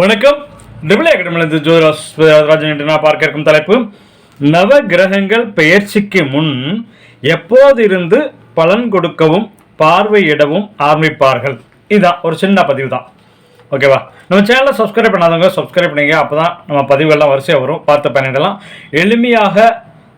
வணக்கம். டிபிள் அகாடமிலிருந்து ஜோதிராஸ் ராஜன் என்று நான் பார்க்க இருக்கும் தலைப்பு நவ கிரகங்கள் பெயர்ச்சிக்கு முன் எப்போது இருந்து பலன் கொடுக்கவும் பார்வையிடவும் ஆரம்பிப்பார்கள். இதுதான் ஒரு சின்ன பதிவு தான் ஓகேவா நம்ம சேனலை சப்ஸ்கிரைப் பண்ணாதவங்க சப்ஸ்கிரைப் பண்ணிங்க அப்போ தான் நம்ம பதிவுகள்லாம் வரிசையாக வரும். பார்த்து பண்ணிடலாம் எளிமையாக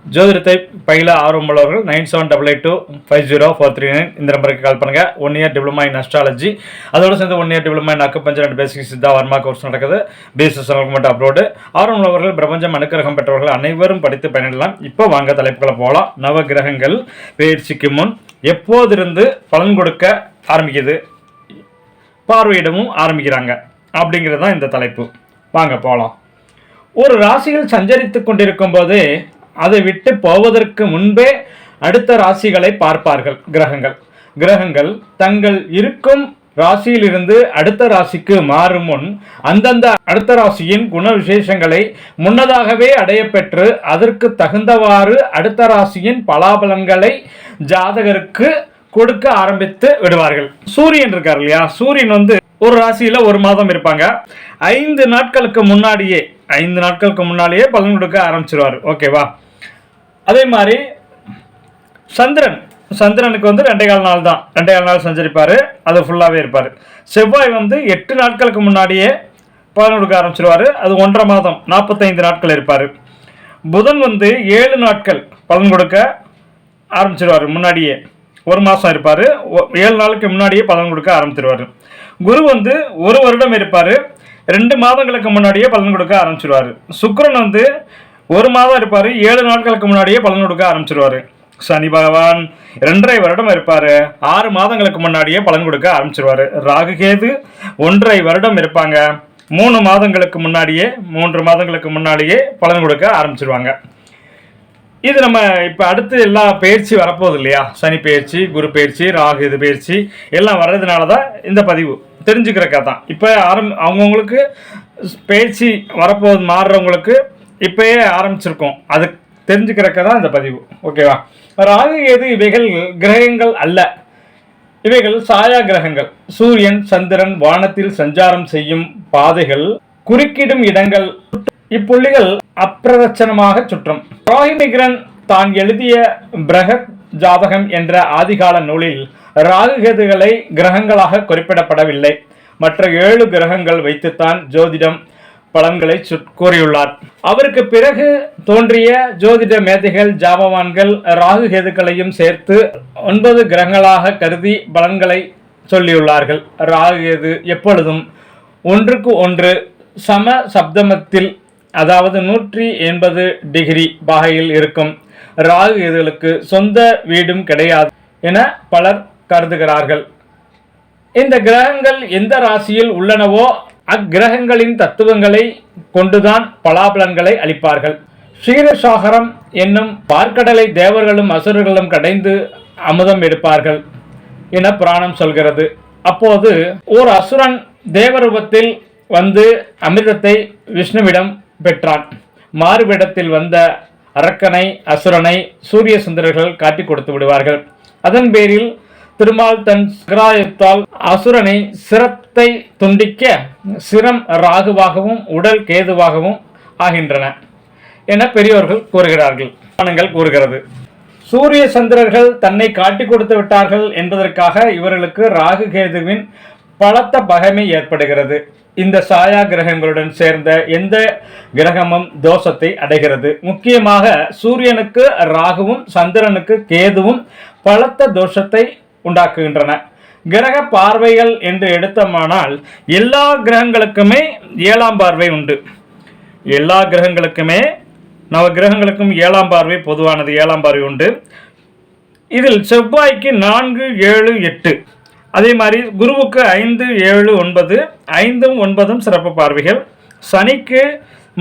ஜோதிடத்தை பயில ஆர்வமுள்ளவர்கள் nine seven double eight two five zero four three nine இந்த நம்பருக்கு கால் பண்ணுங்கள் one year diploma in astrology அதோட சேர்ந்து one year diploma in acupuncture and basic Siddha Varma course நடக்குது. பிஎஸ்எஸ் மட்டும் அப்ரோடு ஆர்வமுள்ளவர்கள் பிரபஞ்சம் அனுக்கிரகம் பெற்றவர்கள் அனைவரும் படித்து பயனிடலாம் இப்போ வாங்க தலைப்புகளை போகலாம் நவ கிரகங்கள் பயிற்சிக்கு முன் எப்போதிருந்து பலன் கொடுக்க ஆரம்பிக்குது? பார்வையிடவும் ஆரம்பிக்கிறாங்க. அப்படிங்கிறது தான் இந்த தலைப்பு. வாங்க போகலாம் ஒரு ராசியில் சஞ்சரித்து கொண்டிருக்கும் போதே அதை விட்டு போவதற்கு முன்பே அடுத்த ராசிகளை பார்ப்பார்கள் கிரகங்கள். கிரகங்கள் தங்கள் இருக்கும் ராசியிலிருந்து அடுத்த ராசிக்கு மாறும் முன் அந்தந்த அடுத்த ராசியின் குண விசேஷங்களை முன்னதாகவே அடையப்பெற்று அதற்கு தகுந்தவாறு அடுத்த ராசியின் பலாபலன்களை ஜாதகருக்கு கொடுக்க ஆரம்பித்து விடுவார்கள். சூரியன் இருக்கார் இல்லையா? சூரியன் வந்து ஒரு ராசியில ஒரு மாதம் இருப்பாங்க. ஐந்து நாட்களுக்கு முன்னாடியே ஐந்து நாட்களுக்கு முன்னாலேயே பலன் கொடுக்க ஆரம்பிச்சிருவார். ஓகேவா? அதே மாதிரி சந்திரன். சந்திரனுக்கு வந்து ரெண்டே கால் நாள் தான். ரெண்டே கால் நாள் சஞ்சரிப்பார். அது ஃபுல்லாகவே இருப்பார். செவ்வாய் வந்து எட்டு நாட்களுக்கு முன்னாடியே பலன் கொடுக்க ஆரம்பிச்சிருவார். அது ஒன்றரை மாதம் நாற்பத்தைந்து நாட்கள் இருப்பார். புதன் வந்து ஏழு நாட்கள் பலன் கொடுக்க ஆரம்பிச்சிருவார். முன்னாடியே ஒரு மாதம் இருப்பார். ஏழு நாளுக்கு முன்னாடியே பலன் கொடுக்க ஆரம்பிச்சிருவார். குரு வந்து ஒரு வருடம் இருப்பார். ரெண்டு மாதங்களுக்கு முன்னாடியே பலன் கொடுக்க ஆரம்பிச்சிருவார். சுக்கிரன் வந்து ஒரு மாதம் இருப்பார் ஏழு நாட்களுக்கு முன்னாடியே பலன் கொடுக்க ஆரம்பிச்சிருவார். சனி பகவான் ரெண்டரை வருடம் இருப்பார். ஆறு மாதங்களுக்கு முன்னாடியே பலன் கொடுக்க ஆரம்பிச்சிருவார். ராகு கேது ஒன்றரை வருடம் இருப்பாங்க. மூணு மாதங்களுக்கு முன்னாடியே மூன்று மாதங்களுக்கு முன்னாடியே பலன் கொடுக்க ஆரம்பிச்சிருவாங்க. இது நம்ம இப்போ அடுத்து எல்லா பயிற்சி வரப்போகுது இல்லையா? சனி பயிற்சி குரு பயிற்சி ராகு இது பயிற்சி எல்லாம் வர்றதுனால தான் இந்த பதிவு. தெரிஞ்சுக்கிறக்கா தான் இப்போ ஆரம் அவங்கவுங்களுக்கு பயிற்சி வரப்போகுது மாறுறவங்களுக்கு இப்பயே ஆரம்பிச்சிருக்கோம். அது தெரிஞ்சுக்கிறக்க தான் இந்த பதிவு. ஓகேவா ராகு ஏது இவைகள் கிரகங்கள் அல்ல. இவைகள் சாயா கிரகங்கள். சூரியன் சந்திரன் வானத்தில் சஞ்சாரம் செய்யும் பாதைகள் குறுக்கிடும் இடங்கள். இப்புள்ளிகள் அப்பிரதட்சணமாக சுற்றும். ராகிமிகிரன் தான் எழுதிய பிரகத் ஜாதகம் என்ற ஆதிகால நூலில் ராகுகேதுகளை கிரகங்களாக குறிப்பிடப்படவில்லை. மற்ற ஏழு கிரகங்கள் வைத்துத்தான் ஜோதிடம் பலன்களை கூறியுள்ளார். அவருக்கு பிறகு தோன்றிய ஜோதிட மேதைகள் ஜாபவான்கள் ராகு கேதுக்களையும் சேர்த்து ஒன்பது கிரகங்களாக கருதி பலன்களை சொல்லியுள்ளார்கள். ராகு கேது எப்பொழுதும் ஒன்றுக்கு ஒன்று சம சப்தமத்தில் அதாவது நூற்றி எண்பது டிகிரி பாகையில் இருக்கும். ராகு கேதுகளுக்கு சொந்த வீடும் கிடையாது என பலர் கருதுகிறார்கள். இந்த கிரகங்கள் எந்த ராசியில் உள்ளனவோ அக்கிரகங்களின் தத்துவங்களை கொண்டுதான் பலாபலன்களை அளிப்பார்கள். சீரசாகரம் என்னும் பார்க்கடலை தேவர்களும் அசுரர்களும் கடைந்து அமுதம் எடுப்பார்கள் என புராணம் சொல்கிறது. அப்போது ஓர் அசுரன் தேவரூபத்தில் வந்து அமிர்தத்தை விஷ்ணுவிடம் பெற்றான். மாறுவிடத்தில் வந்த அரக்கனை அசுரனை சூரிய சுந்தரர்கள் காட்டி கொடுத்து விடுவார்கள். அதன் பேரில் திருமால் தன் சிராயத்தால் அசுரனை சிரத்தை துண்டிக்க சிரம் ராகுவாகவும் உடல் கேதுவாகவும் ஆகின்றன என பெரியோர்கள் கூறுகிறார்கள். பணங்கள் கூறுகிறது. சூரிய சந்திரர்கள் தன்னை காட்டி கொடுத்து விட்டார்கள் என்பதற்காக இவர்களுக்கு ராகு கேதுவின் பலத்த பகைமை ஏற்படுகிறது. இந்த சாயா கிரகங்களுடன் சேர்ந்த எந்த கிரகமும் தோஷத்தை அடைகிறது. முக்கியமாக சூரியனுக்கு ராகுவும் சந்திரனுக்கு கேதுவும் பலத்த தோஷத்தை உண்டாக்குகின்றன. கிரக பார்வைகள் என்று எடுத்தோமானால் எல்லா கிரகங்களுக்குமே ஏழாம் பார்வை உண்டு. எல்லா கிரகங்களுக்குமே நவ கிரகங்களுக்கும் ஏழாம் பார்வை பொதுவானது ஏழாம் பார்வை உண்டு. இதில் செவ்வாய்க்கு நான்கு ஏழு எட்டு. அதே மாதிரி குருவுக்கு ஐந்து ஏழு ஒன்பது ஐந்தும் ஒன்பதும் சிறப்பு பார்வைகள். சனிக்கு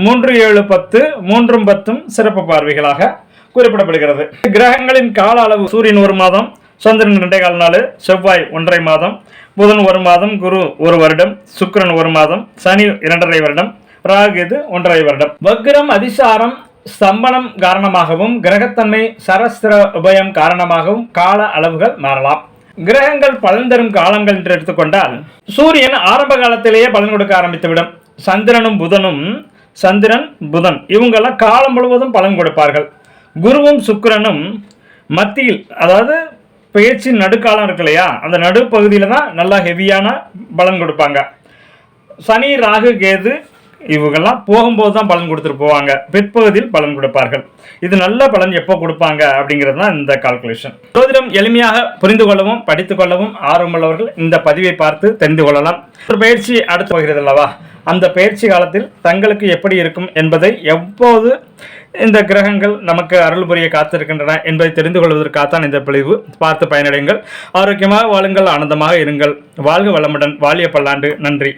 மூன்று ஏழு பத்து மூன்றும் பத்தும் சிறப்பு பார்வைகளாக குறிப்பிடப்படுகிறது. கிரகங்களின் கால அளவு சூரியன் ஒரு மாதம் சந்திரன் ரெண்டே கால் நாள் செவ்வாய் ஒன்றரை மாதம் புதன் ஒரு மாதம் குரு ஒரு வருடம் சுக்கரன் ஒரு மாதம் சனி இரண்டரை வருடம் ராகு இது ஒன்றரை வருடம். வக்ரம் அதிசாரம் ஸ்தம்பனம் காரணமாகவும் கிரகத்தன்மை சரஸ்திர உபயம் காரணமாகவும் கால அளவுகள் மாறலாம். கிரகங்கள் பலன் தரும் காலங்கள் என்று எடுத்துக்கொண்டால் சூரியன் ஆரம்ப காலத்திலேயே பலன் கொடுக்க ஆரம்பித்துவிடும். சந்திரனும் புதனும் சந்திரன் புதன் இவங்கெல்லாம் காலம் முழுவதும் பலன் கொடுப்பார்கள். குருவும் சுக்கிரனும் மத்தியில் அதாவது பெயர்ச்சி நடுக்காலம் இருக்கு இல்லையா? அந்த நடுப்பகுதியில் தான் நல்லா ஹெவியான பலன் கொடுப்பாங்க. சனி ராகு கேது இவங்கெல்லாம் போகும்போது தான் பலன் கொடுத்துட்டு போவாங்க. பிற்பகுதியில் பலன் கொடுப்பார்கள். இது நல்ல பலன் எப்போ கொடுப்பாங்க அப்படிங்கிறது தான் இந்த கால்குலேஷன் ஜோதிடம் எளிமையாக புரிந்து கொள்ளவும் படித்து கொள்ளவும் ஆர்வமுள்ளவர்கள் இந்த பதிவை பார்த்து தெரிந்து கொள்ளலாம். ஒரு பயிற்சி அடுத்து போகிறது அல்லவா? அந்த பயிற்சி காலத்தில் தங்களுக்கு எப்படி இருக்கும் என்பதை எப்போது இந்த கிரகங்கள் நமக்கு அருள் புரிய காத்திருக்கின்றன என்பதை தெரிந்து கொள்வதற்காகத்தான் இந்த பிழிவு பார்த்து பயனடைங்கள் ஆரோக்கியமாக வாழுங்கள் ஆனந்தமாக இருங்கள். வாழ்க வளமுடன் வாழிய பல்லாண்டு. நன்றி.